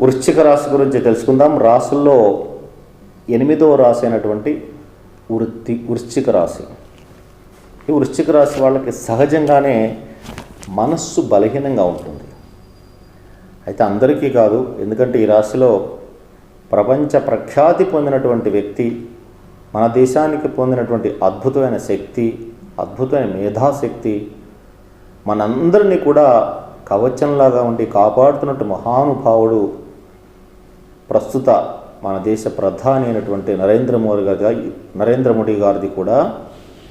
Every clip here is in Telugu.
వృశ్చిక రాశి గురించి తెలుసుకుందాం. రాసుల్లో ఎనిమిదవ రాశి అయినటువంటి వృత్తి వృశ్చిక రాశి. ఈ వృశ్చిక రాశి వాళ్ళకి సహజంగానే మనస్సు బలహీనంగా ఉంటుంది. అయితే అందరికీ కాదు ఎందుకంటే ఈ రాశిలో ప్రపంచ ప్రఖ్యాతి పొందినటువంటి వ్యక్తి మన దేశానికి పొందినటువంటి అద్భుతమైన శక్తి అద్భుతమైన మేధాశక్తి మనందరినీ కూడా కవచంలాగా ఉండి కాపాడుతున్నట్టు మహానుభావుడు ప్రస్తుత మన దేశ ప్రధాని అయినటువంటి నరేంద్ర మోడీ గారి నరేంద్ర మోడీ గారిది కూడా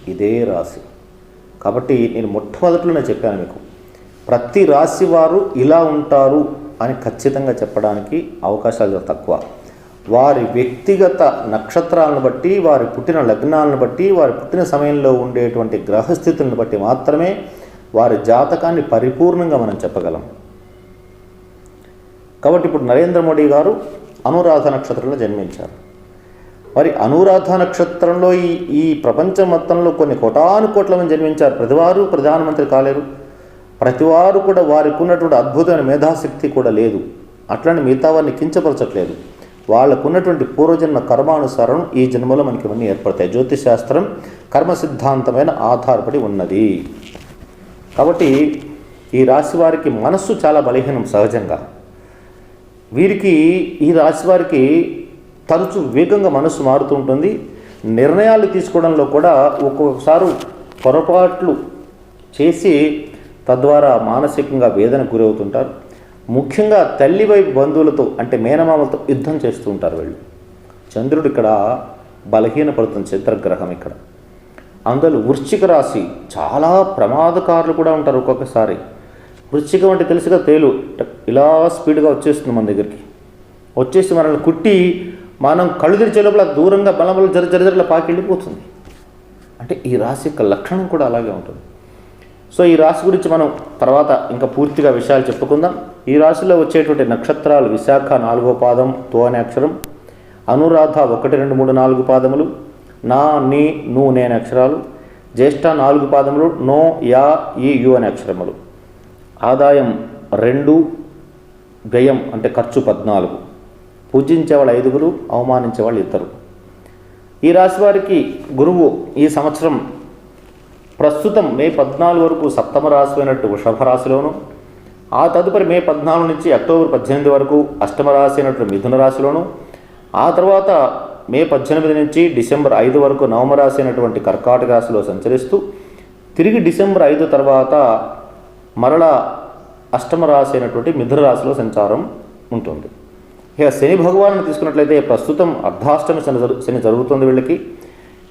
ఇదే రాశి. కాబట్టి నేను మొట్టమొదటిలోనే చెప్పాను మీకు ప్రతి రాశి వారు ఇలా ఉంటారు అని ఖచ్చితంగా చెప్పడానికి అవకాశాలు తక్కువ. వారి వ్యక్తిగత నక్షత్రాలను బట్టి వారి పుట్టిన లగ్నాలను బట్టి వారి పుట్టిన సమయంలో ఉండేటువంటి గ్రహస్థితులను బట్టి మాత్రమే వారి జాతకాన్ని పరిపూర్ణంగా మనం చెప్పగలం. కాబట్టి ఇప్పుడు నరేంద్ర మోడీ గారు అనురాధ నక్షత్రంలో జన్మించారు. మరి అనురాధ నక్షత్రంలో ఈ ఈ ప్రపంచం మొత్తంలో కొన్ని కోటాను కోట్ల మంది జన్మించారు. ప్రతివారు ప్రధానమంత్రి కాలేరు. ప్రతివారు కూడా వారికి ఉన్నటువంటి అద్భుతమైన మేధాశక్తి కూడా లేదు. అట్లని మిగతా వారిని కించపరచట్లేదు. వాళ్ళకు ఉన్నటువంటి పూర్వజన్మ కర్మానుసారం ఈ జన్మలో మనకి ఇవన్నీ ఏర్పడతాయి. జ్యోతిష్ శాస్త్రం కర్మ సిద్ధాంతమైన ఆధారపడి ఉన్నది. కాబట్టి ఈ రాశి వారికి మనస్సు చాలా బలహీనం సహజంగా. వీరికి ఈ రాశి వారికి తరచు వేగంగా మనస్సు మారుతూ ఉంటుంది. నిర్ణయాలు తీసుకోవడంలో కూడా ఒక్కొక్కసారి పొరపాట్లు చేసి తద్వారా మానసికంగా వేదన గురవుతుంటారు. ముఖ్యంగా తల్లి వైపు బంధువులతో అంటే మేనమామలతో యుద్ధం చేస్తూ ఉంటారు వీళ్ళు. చంద్రుడు ఇక్కడ బలహీనపడుతుంది చిత్రగ్రహం ఇక్కడ. అందులో వృశ్చిక రాశి చాలా ప్రమాదకారులు కూడా ఉంటారు ఒక్కొక్కసారి. వృశ్చికం అంటే తెలుసుగా తేలు. ఇలా స్పీడ్గా వచ్చేస్తుంది మన దగ్గరికి. వచ్చేసి మనల్ని కుట్టి మనం కళ్ళు తెరిచే లోపల దూరంగా బలబల జర జర జరలా పాకి వెళ్ళిపోతుంది. అంటే ఈ రాశి యొక్క లక్షణం కూడా అలాగే ఉంటుంది. సో ఈ రాశి గురించి మనం తర్వాత ఇంకా పూర్తిగా విషయాలు చెప్పుకుందాం. ఈ రాశిలో వచ్చేటువంటి నక్షత్రాలు విశాఖ నాలుగో పాదం తో అనే అక్షరం అనురాధ ఒకటి రెండు మూడు నాలుగు పాదములు నా నీ ను నే అనే అక్షరాలు జ్యేష్ఠ నాలుగు పాదములు నో యా ఈ యు అనే అక్షరములు. ఆదాయం రెండు వ్యయం అంటే ఖర్చు పద్నాలుగు. పూజించేవాళ్ళు ఐదుగురు అవమానించేవాళ్ళు ఇద్దరు. ఈ రాశి వారికి గురువు ఈ సంవత్సరం ప్రస్తుతం మే పద్నాలుగు వరకు సప్తమ రాశి అయినట్టు వృషభ రాశిలోను ఆ తదుపరి మే పద్నాలుగు నుంచి అక్టోబర్ పద్దెనిమిది వరకు అష్టమ రాశి అయినట్టు మిథున రాశిలోను ఆ తర్వాత మే పద్దెనిమిది నుంచి డిసెంబర్ ఐదు వరకు నవమ రాశి అయినటువంటి కర్కాటక రాశిలో సంచరిస్తూ తిరిగి డిసెంబర్ ఐదు తర్వాత మరలా అష్టమ రాశి అయినటువంటి మిథున రాశిలో సంచారం ఉంటుంది. ఇక శని భగవాను తీసుకున్నట్లయితే ప్రస్తుతం అర్ధాష్టమి శని జరు శని జరుగుతుంది వీళ్ళకి.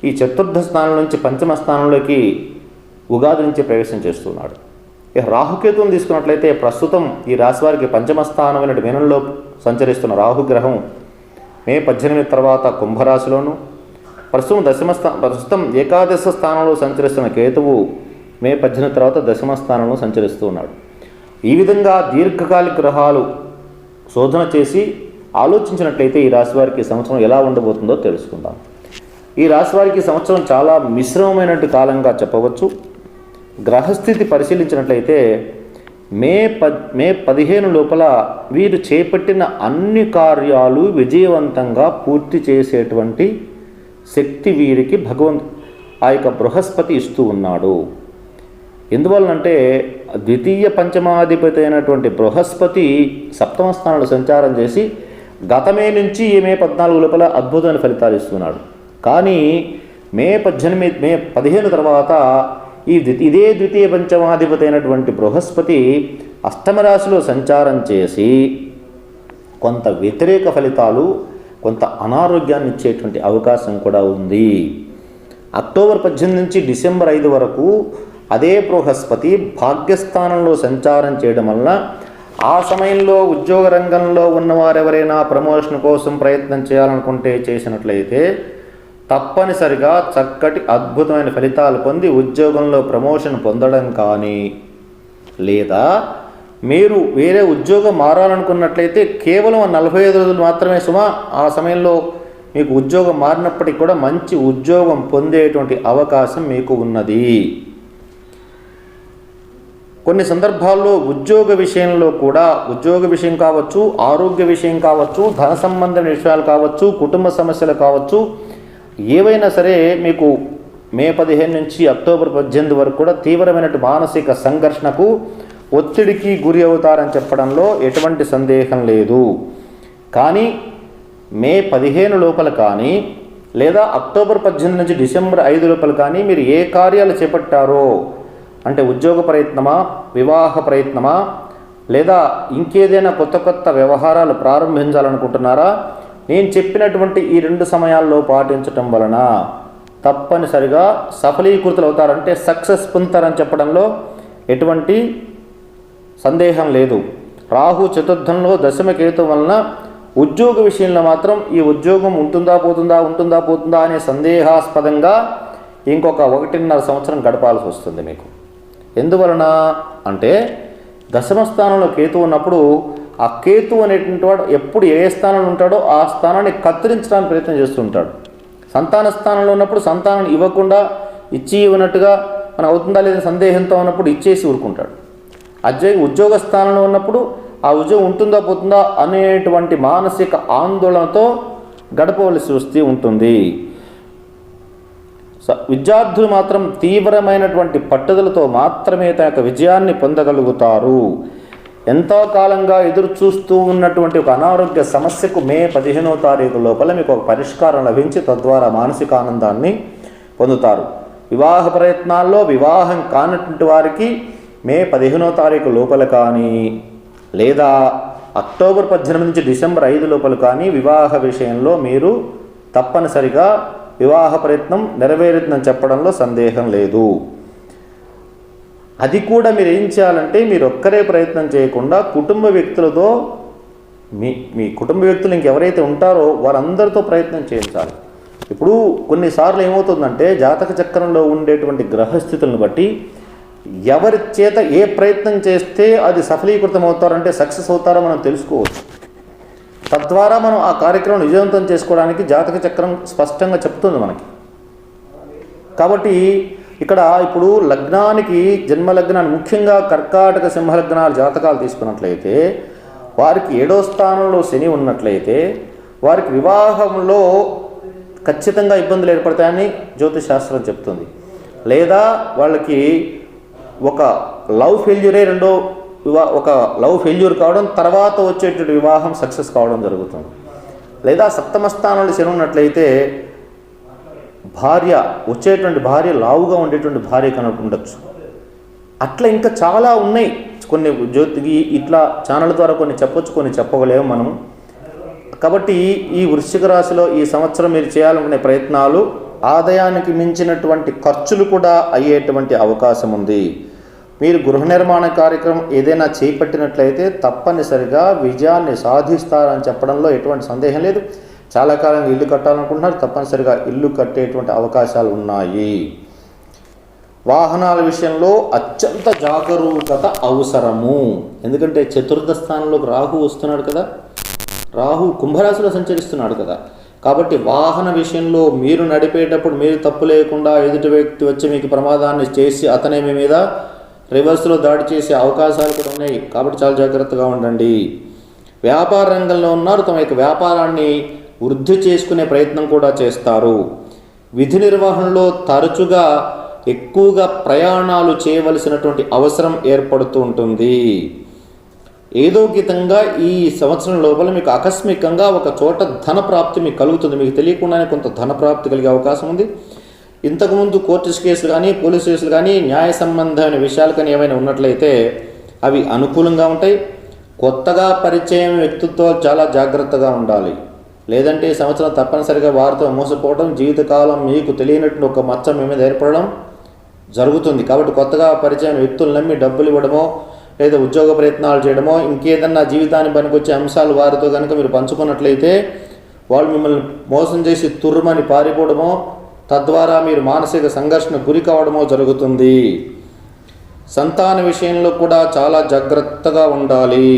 ఈ చతుర్థ స్థానం నుంచి పంచమ స్థానంలోకి ఉగాది నుంచి ప్రవేశం చేస్తున్నాడు. ఇక రాహుకేతువును తీసుకున్నట్లయితే ప్రస్తుతం ఈ రాశి వారికి పంచమ స్థానమైన మీనంలో సంచరిస్తున్న రాహుగ్రహం మే పద్దెనిమిది తర్వాత కుంభరాశిలోను ప్రస్తుతం దశమ స్థా ప్రస్తుతం ఏకాదశ స్థానంలో సంచరిస్తున్న కేతువు మే పద్దెనిమిది తర్వాత దశమ స్థానంలో సంచరిస్తూ ఉన్నాడు. ఈ విధంగా దీర్ఘకాలిక గ్రహాలు శోధన చేసి ఆలోచించినట్లయితే ఈ రాశి వారికి సంవత్సరం ఎలా ఉండబోతుందో తెలుసుకుందాం. ఈ రాశి వారికి సంవత్సరం చాలా మిశ్రమమైనటువంటి కాలంగా చెప్పవచ్చు. గ్రహస్థితి పరిశీలించినట్లయితే మే ప మే పదిహేను లోపల వీరు చేపట్టిన అన్ని కార్యాలు విజయవంతంగా పూర్తి చేసేటువంటి శక్తి వీరికి భగవంత్ ఆ యొక్క బృహస్పతి ఇస్తూ ఉన్నాడు. ఎందువలనంటే ద్వితీయ పంచమాధిపతి అయినటువంటి బృహస్పతి సప్తమ స్థానంలో సంచారం చేసి గతమే నుంచి ఈ మే పద్నాలుగు లోపల అద్భుతమైన ఫలితాలు ఇస్తున్నాడు. కానీ మే పద్దెనిమిది మే పదిహేను తర్వాత ఈ ద్వి ఇదే ద్వితీయ పంచమాధిపతి అయినటువంటి బృహస్పతి అష్టమ రాశిలో సంచారం చేసి కొంత వ్యతిరేక ఫలితాలు కొంత అనారోగ్యాన్ని ఇచ్చేటువంటి అవకాశం కూడా ఉంది. అక్టోబర్ పద్దెనిమిది నుంచి డిసెంబర్ ఐదు వరకు అదే బృహస్పతి భాగ్యస్థానంలో సంచారం చేయడం వలన ఆ సమయంలో ఉద్యోగ రంగంలో ఉన్నవారు ఎవరైనా ప్రమోషన్ కోసం ప్రయత్నం చేయాలనుకుంటే చేసినట్లయితే తప్పనిసరిగా చక్కటి అద్భుతమైన ఫలితాలు పొంది ఉద్యోగంలో ప్రమోషన్ పొందడం కానీ లేదా మీరు వేరే ఉద్యోగం మారాలనుకున్నట్లయితే కేవలం నలభై ఐదు రోజులు మాత్రమే సుమా ఆ సమయంలో మీకు ఉద్యోగం మారినప్పటికీ కూడా మంచి ఉద్యోగం పొందేటువంటి అవకాశం మీకు ఉన్నది. కొన్ని సందర్భాల్లో ఉద్యోగ విషయంలో కూడా ఉద్యోగ విషయం కావచ్చు ఆరోగ్య విషయం కావచ్చు ధన సంబంధమైన విషయాలు కావచ్చు కుటుంబ సమస్యలు కావచ్చు ఏవైనా సరే మీకు మే పదిహేను నుంచి అక్టోబర్ పద్దెనిమిది వరకు కూడా తీవ్రమైన మానసిక సంఘర్షణకు ఒత్తిడికి గురి అవుతారని చెప్పడంలో ఎటువంటి సందేహం లేదు. కానీ మే పదిహేను లోపల కానీ లేదా అక్టోబర్ పద్దెనిమిది నుంచి డిసెంబర్ ఐదు లోపల కానీ మీరు ఏ కార్యాలు చేపట్టారో అంటే ఉద్యోగ ప్రయత్నమా వివాహ ప్రయత్నమా లేదా ఇంకేదైనా కొత్త కొత్త వ్యవహారాలు ప్రారంభించాలనుకుంటున్నారా? నేను చెప్పినటువంటి ఈ రెండు సమయాల్లో పాటించటం వలన తప్పనిసరిగా సఫలీకృతులు అవుతారంటే సక్సెస్ పొందుతారని చెప్పడంలో ఎటువంటి సందేహం లేదు. రాహు చతుర్థంలో దశమ కేతు వలన ఉద్యోగ విషయంలో మాత్రం ఈ ఉద్యోగం ఉంటుందా పోతుందా ఉంటుందా పోతుందా అనే సందేహాస్పదంగా ఇంకొక ఒకటిన్నర సంవత్సరం గడపాల్సి వస్తుంది మీకు. ఎందువలన అంటే దశమ స్థానంలో కేతు ఉన్నప్పుడు ఆ కేతు అనేటువంటి వాడు ఎప్పుడు ఏ స్థానంలో ఉంటాడో ఆ స్థానాన్ని కత్తిరించడానికి ప్రయత్నం చేస్తుంటాడు. సంతాన స్థానంలో ఉన్నప్పుడు సంతానం ఇవ్వకుండా ఇచ్చి ఇవ్వనట్టుగా మనం అవుతుందా లేదా సందేహంతో ఉన్నప్పుడు ఇచ్చేసి ఊరుకుంటాడు. అదే ఉద్యోగ స్థానంలో ఉన్నప్పుడు ఆ ఉద్యోగం ఉంటుందా పోతుందా అనేటువంటి మానసిక ఆందోళనతో గడపవలసి వస్తూ ఉంటుంది. విద్యార్థులు మాత్రం తీవ్రమైనటువంటి పట్టుదలతో మాత్రమే తన యొక్క విజయాన్ని పొందగలుగుతారు. ఎంతో కాలంగా ఎదురు చూస్తూ ఉన్నటువంటి ఒక అనారోగ్య సమస్యకు మే పదిహేనో తారీఖు లోపల మీకు ఒక పరిష్కారం లభించి తద్వారా మానసిక ఆనందాన్ని పొందుతారు. వివాహ ప్రయత్నాల్లో వివాహం కానటువంటి వారికి మే పదిహేనో తారీఖు లోపల కానీ లేదా అక్టోబర్ పద్దెనిమిది నుంచి డిసెంబర్ ఐదు లోపల కానీ వివాహ విషయంలో మీరు తప్పనిసరిగా వివాహ ప్రయత్నం నెరవేరుతుందని చెప్పడంలో సందేహం లేదు. అది కూడా మీరు ఏం చేయాలంటే మీరు ఒక్కరే ప్రయత్నం చేయకుండా కుటుంబ వ్యక్తులతో మీ మీ కుటుంబ వ్యక్తులు ఇంకెవరైతే ఉంటారో వారందరితో ప్రయత్నం చేయించాలి. ఇప్పుడు కొన్నిసార్లు ఏమవుతుందంటే జాతక చక్రంలో ఉండేటువంటి గ్రహస్థితులను బట్టి ఎవరి చేత ఏ ప్రయత్నం చేస్తే అది సఫలీకృతం అవుతారంటే సక్సెస్ అవుతారో మనం తెలుసుకోవచ్చు. తద్వారా మనం ఆ కార్యక్రమం విజయవంతం చేసుకోవడానికి జాతక చక్రం స్పష్టంగా చెప్తుంది మనకి. కాబట్టి ఇక్కడ ఇప్పుడు లగ్నానికి జన్మ లగ్నాన్ని ముఖ్యంగా కర్కాటక సింహలగ్నాలు జాతకాలు తీసుకున్నట్లయితే వారికి ఏడో స్థానంలో శని ఉన్నట్లయితే వారికి వివాహంలో ఖచ్చితంగా ఇబ్బందులు ఏర్పడతాయని జ్యోతిష్ శాస్త్రం చెప్తుంది. లేదా వాళ్ళకి ఒక లవ్ ఫెయిల్యూరే రెండో వివా ఒక లవ్ ఫెయిల్యూర్ కావడం తర్వాత వచ్చేటువంటి వివాహం సక్సెస్ కావడం జరుగుతుంది. లేదా సప్తమ స్థానంలో శని ఉన్నట్లయితే భార్య వచ్చేటువంటి భార్య లావుగా ఉండేటువంటి భార్య కనుక ఉండొచ్చు. అట్లా ఇంకా చాలా ఉన్నాయి. కొన్ని జ్యోతికి ఇట్లా ఛానల్ ద్వారా కొన్ని చెప్పొచ్చు కొన్ని చెప్పగలేము మనం కాబట్టి ఈ వృశ్చిక రాశిలో ఈ సంవత్సరం మీరు చేయాలనుకునే ప్రయత్నాలు ఆదాయానికి మించినటువంటి ఖర్చులు కూడా అయ్యేటువంటి అవకాశం ఉంది. మీరు గృహ నిర్మాణ కార్యక్రమం ఏదైనా చేపట్టినట్లయితే తప్పనిసరిగా విజయాన్ని సాధిస్తారని చెప్పడంలో ఎటువంటి సందేహం లేదు. చాలా కాలంగా ఇల్లు కట్టాలనుకుంటున్నారు. తప్పనిసరిగా ఇల్లు కట్టేటువంటి అవకాశాలు ఉన్నాయి. వాహనాల విషయంలో అత్యంత జాగరూకత అవసరము. ఎందుకంటే చతుర్థ స్థానంలోకి రాహు వస్తున్నాడు కదా. రాహు కుంభరాశిలో సంచరిస్తున్నాడు కదా. కాబట్టి వాహన విషయంలో మీరు నడిపేటప్పుడు మీరు తప్పు లేకుండా ఎదుటి వ్యక్తి వచ్చి మీకు ప్రమాదాన్ని చేసి అతనేమి మీద రివర్స్లో దాడి చేసే అవకాశాలు కూడా ఉన్నాయి. కాబట్టి చాలా జాగ్రత్తగా ఉండండి. వ్యాపార రంగంలో ఉన్నారు. తమ యొక్క వ్యాపారాన్ని వృద్ధి చేసుకునే ప్రయత్నం కూడా చేస్తారు. విధి నిర్వహణలో తరచుగా ఎక్కువగా ప్రయాణాలు చేయవలసినటువంటి అవసరం ఏర్పడుతూ ఉంటుంది. ఏదో గీతంగా ఈ సంవత్సరం లోపల మీకు ఆకస్మికంగా ఒక చోట ధన ప్రాప్తి మీకు కలుగుతుంది. మీకు తెలియకుండానే కొంత ధన ప్రాప్తి కలిగే అవకాశం ఉంది. ఇంతకుముందు కోర్టు కేసులు కానీ పోలీస్ కేసులు కానీ న్యాయ సంబంధమైన విషయాలు కానీ ఏమైనా ఉన్నట్లయితే అవి అనుకూలంగా ఉంటాయి. కొత్తగా పరిచయం వ్యక్తితో చాలా జాగ్రత్తగా ఉండాలి. లేదంటే ఈ సంవత్సరం తప్పనిసరిగా వారితో మోసపోవడం జీవితకాలం మీకు తెలియనట్టు ఒక మచ్చ మీ మీద ఏర్పడడం జరుగుతుంది. కాబట్టి కొత్తగా పరిచయం వ్యక్తులు నమ్మి డబ్బులు ఇవ్వడమో లేదా ఉద్యోగ ప్రయత్నాలు చేయడమో ఇంకేదన్నా జీవితాన్ని పనికొచ్చే అంశాలు వారితో కనుక మీరు పంచుకున్నట్లయితే వాళ్ళు మిమ్మల్ని మోసం చేసి తుర్రుమని పారిపోవడమో తద్వారా మీరు మానసిక సంఘర్షణ గురి కావడమో జరుగుతుంది. సంతాన విషయంలో కూడా చాలా జాగ్రత్తగా ఉండాలి.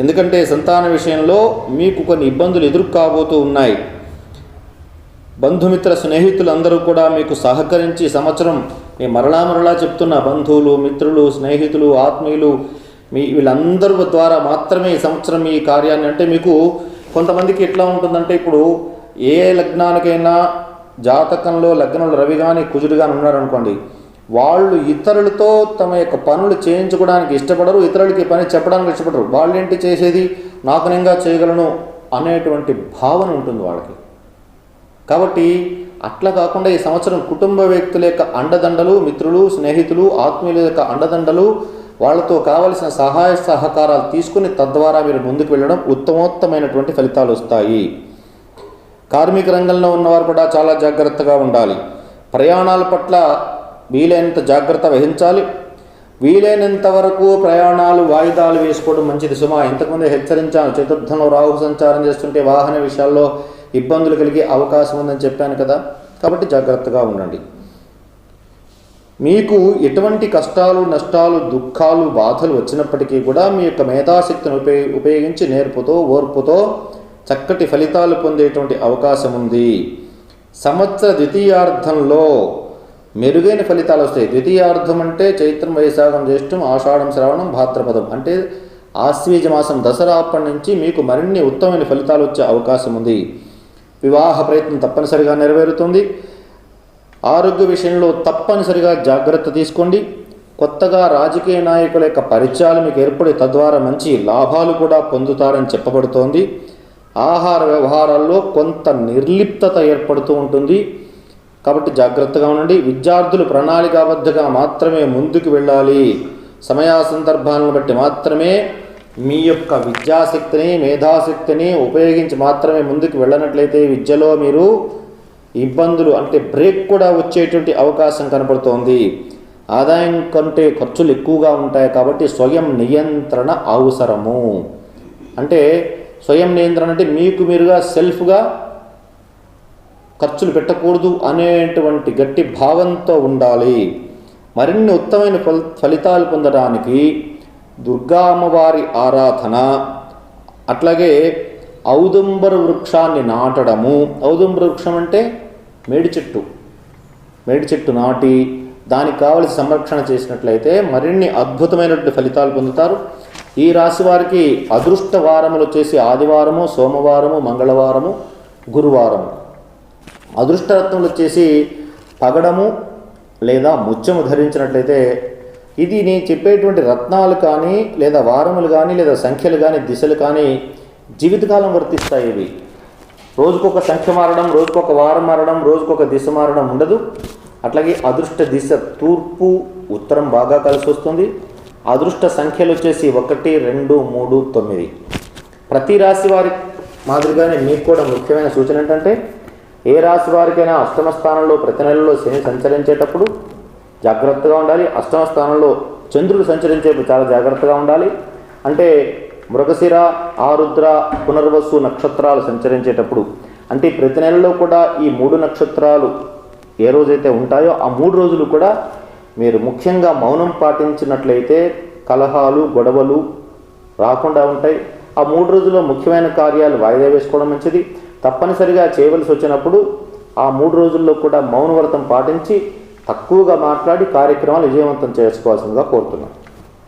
ఎందుకంటే సంతాన విషయంలో మీకు కొన్ని ఇబ్బందులు ఎదురు కాబోతూ ఉన్నాయి. బంధుమిత్ర స్నేహితులందరూ కూడా మీకు సహకరించి సంవత్సరం మీ మరలా మరలా చెప్తున్న బంధువులు మిత్రులు స్నేహితులు ఆత్మీయులు మీ వీళ్ళందరూ ద్వారా మాత్రమే ఈ సంవత్సరం ఈ కార్యాన్ని. అంటే మీకు కొంతమందికి ఎట్లా ఉంటుందంటే ఇప్పుడు ఏ లగ్నానికైనా జాతకంలో లగ్నంలో రవి కానీ కుజుడు కానీ ఉన్నారనుకోండి వాళ్ళు ఇతరులతో తమ యొక్క పనులు చేయించుకోవడానికి ఇష్టపడరు ఇతరులకి పని చెప్పడానికి ఇష్టపడరు. వాళ్ళు ఏంటి చేసేది? నాకు నింగా చేయగలను అనేటువంటి భావన ఉంటుంది వాళ్ళకి. కాబట్టి అట్లా కాకుండా ఈ సంవత్సరం కుటుంబ వ్యక్తుల యొక్క అండదండలు మిత్రులు స్నేహితులు ఆత్మీయుల యొక్క అండదండలు వాళ్ళతో కావలసిన సహాయ సహకారాలు తీసుకుని తద్వారా మీరు ముందుకు వెళ్ళడం ఉత్తమోత్తమైనటువంటి ఫలితాలు వస్తాయి. కార్మిక రంగంలో ఉన్నవారు కూడా చాలా జాగ్రత్తగా ఉండాలి. ప్రయాణాల పట్ల వీలైనంత జాగ్రత్త వహించాలి. వీలైనంత వరకు ప్రయాణాలు వాయిదాలు వేసుకోవడం మంచిది. సుమా ఇంతకుముందే హెచ్చరించాను చతుర్థంలో రాహు సంచారం చేస్తుంటే వాహన విషయాల్లో ఇబ్బందులు కలిగే అవకాశం ఉందని చెప్పాను కదా. కాబట్టి జాగ్రత్తగా ఉండండి. మీకు ఎటువంటి కష్టాలు నష్టాలు దుఃఖాలు బాధలు వచ్చినప్పటికీ కూడా మీ యొక్క మేధాశక్తిని ఉపయోగించి నేర్పుతో ఓర్పుతో చక్కటి ఫలితాలు పొందేటువంటి అవకాశం ఉంది సంవత్సర ద్వితీయార్థంలో మెరుగైన ఫలితాలు వస్తాయి. ద్వితీయార్థం అంటే చైత్రం వైశాఖం జ్యేష్టం ఆషాఢం శ్రావణం భాద్రపదం. అంటే ఆశ్వీజ మాసం దసరా అప్పటి నుంచి మీకు మరిన్ని ఉత్తమమైన ఫలితాలు వచ్చే అవకాశం ఉంది వివాహ ప్రయత్నం తప్పనిసరిగా నెరవేరుతుంది. ఆరోగ్య విషయంలో తప్పనిసరిగా జాగ్రత్త తీసుకోండి. కొత్తగా రాజకీయ నాయకుల యొక్క పరిచయాలు మీకు ఏర్పడి తద్వారా మంచి లాభాలు కూడా పొందుతారని చెప్పబడుతోంది. ఆహార వ్యవహారాల్లో కొంత నిర్లిప్తత ఏర్పడుతూ ఉంటుంది. కాబట్టి జాగ్రత్తగా ఉండండి. విద్యార్థులు ప్రణాళికాబద్ధంగా మాత్రమే ముందుకు వెళ్ళాలి. సమయా సందర్భాలను బట్టి మాత్రమే మీ యొక్క విద్యాశక్తిని మేధాశక్తిని ఉపయోగించి మాత్రమే ముందుకు వెళ్ళనట్లయితే విద్యలో మీరు ఇబ్బందులు అంటే బ్రేక్ కూడా వచ్చేటువంటి అవకాశం కనపడుతోంది. ఆదాయం కంటే ఖర్చులు ఎక్కువగా ఉంటాయి కాబట్టి స్వయం నియంత్రణ అవసరము. అంటే స్వయం నియంత్రణ అంటే మీకు మీరుగా సెల్ఫ్గా ఖర్చులు పెట్టకూడదు అనేటువంటి గట్టి భావంతో ఉండాలి. మరిన్ని ఉత్తమైన ఫలితాలు పొందడానికి దుర్గా అమ్మవారి ఆరాధన అట్లాగే ఔదుంబర వృక్షాన్ని నాటడము. ఔదుంబర వృక్షం అంటే మేడి చెట్టు. మేడి చెట్టు నాటి దానికి కావలసిన సంరక్షణ చేసినట్లయితే మరిన్ని అద్భుతమైనటువంటి ఫలితాలు పొందుతారు. ఈ రాశి వారికి అదృష్ట వారములు వచ్చేసి ఆదివారము సోమవారము మంగళవారము గురువారము. అదృష్టరత్నములు వచ్చేసి పగడము లేదా ముత్యము ధరించినట్లయితే ఇది నేను చెప్పేటువంటి రత్నాలు కానీ లేదా వారములు కానీ లేదా సంఖ్యలు కానీ దిశలు కానీ జీవితకాలం వర్తిస్తాయి ఇవి. రోజుకొక సంఖ్య మారడం రోజుకొక వారం మారడం రోజుకొక దిశ మారడం ఉండదు. అట్లాగే అదృష్ట దిశ తూర్పు ఉత్తరం బాగా కలిసి వస్తుంది. అదృష్ట సంఖ్యలు వచ్చేసి ఒకటి రెండు మూడు తొమ్మిది. ప్రతి రాశి వారి మాదిరిగానే మీకు కూడా ముఖ్యమైన సూచన ఏంటంటే ఏ రాశి వారికైనా అష్టమ స్థానంలో ప్రతి నెలలో శని సంచరించేటప్పుడు జాగ్రత్తగా ఉండాలి. అష్టమ స్థానంలో చంద్రుడు సంచరించేప్పుడు చాలా జాగ్రత్తగా ఉండాలి. అంటే మృగశిర ఆరుద్ర పునర్వసు నక్షత్రాలు సంచరించేటప్పుడు అంటే ప్రతి నెలలో కూడా ఈ మూడు నక్షత్రాలు ఏ రోజైతే ఉంటాయో ఆ మూడు రోజులు కూడా మీరు ముఖ్యంగా మౌనం పాటించినట్లయితే కలహాలు గొడవలు రాకుండా ఉంటాయి. ఆ మూడు రోజుల్లో ముఖ్యమైన కార్యాలు వాయిదా వేసుకోవడం మంచిది. తప్పనిసరిగా చేయవలసి వచ్చినప్పుడు ఆ మూడు రోజుల్లో కూడా మౌనవ్రతం పాటించి తక్కువగా మాట్లాడి కార్యక్రమాలు విజయవంతం చేసుకోవాల్సిందిగా కోరుతున్నాను.